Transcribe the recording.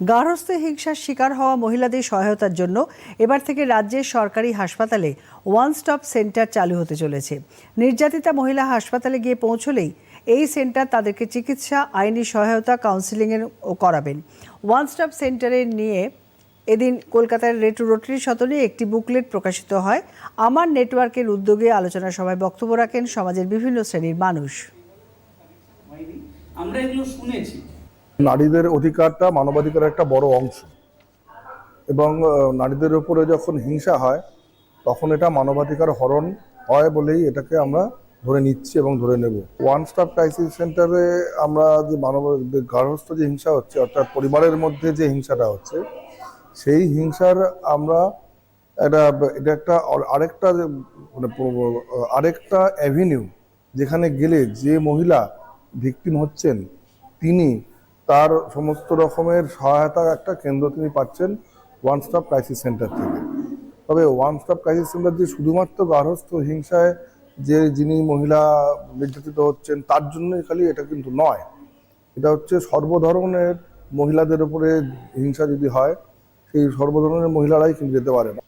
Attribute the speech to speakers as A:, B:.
A: গার্হস্থ্য হিংসার শিকার হওয়া মহিলাদের সহায়তার জন্য এবার থেকে রাজ্যের সরকারি হাসপাতালে ওয়ান স্টপ সেন্টার চালু হতে চলেছে। নির্যাতিতা মহিলা হাসপাতালে গিয়ে পৌঁছলেই এই সেন্টার তাদেরকে চিকিৎসা, আইনি সহায়তা কাউন্সিলিংয়ের করাবেন। ওয়ান স্টপ সেন্টারে নিয়ে এদিন কলকাতার রেটু রোটারি সদনে একটি বুকলেট প্রকাশিত হয়। আমার নেটওয়ার্কের উদ্যোগে আলোচনা সভায় বক্তব্য রাখেন সমাজের বিভিন্ন শ্রেণির মানুষ।
B: আমরা এগুলো শুনেছি।
C: নারীদের অধিকারটা মানবাধিকারের একটা বড় অংশ। এবং নারীদের উপরে যখন হিংসা হয়, তখন এটা মানবাধিকার হরণ হয় বলেই এটাকে আমরা ধরে নিচ্ছি এবং ধরে নেব। ওয়ান স্টপ ক্রাইসিস সেন্টারে আমরা যে মানব যে গার্হস্থ্য যে হিংসা হচ্ছে, অর্থাৎ পরিবারের মধ্যে যে হিংসাটা হচ্ছে, সেই হিংসার আমরা এটা এটা একটা আরেকটা মানে আরেকটা অ্যাভিনিউ যেখানে গেলে যে মহিলা ভিকটিম হচ্ছেন, তিনি তার সমস্ত রকমের সহায়তা একটা কেন্দ্র তিনি পাচ্ছেন ওয়ান স্টপ ক্রাইসিস সেন্টার থেকে। তবে ওয়ান স্টপ ক্রাইসিস সেন্টার যে শুধুমাত্র গার্হস্থ্য হিংসায় যে যিনি মহিলা নির্যাতিত হচ্ছেন, তার জন্যই খালি এটা কিন্তু নয়। এটা হচ্ছে সর্বধরনের মহিলাদের উপরে হিংসা যদি হয়, সেই সর্বধরনের মহিলারাই কিন্তু যেতে পারে না।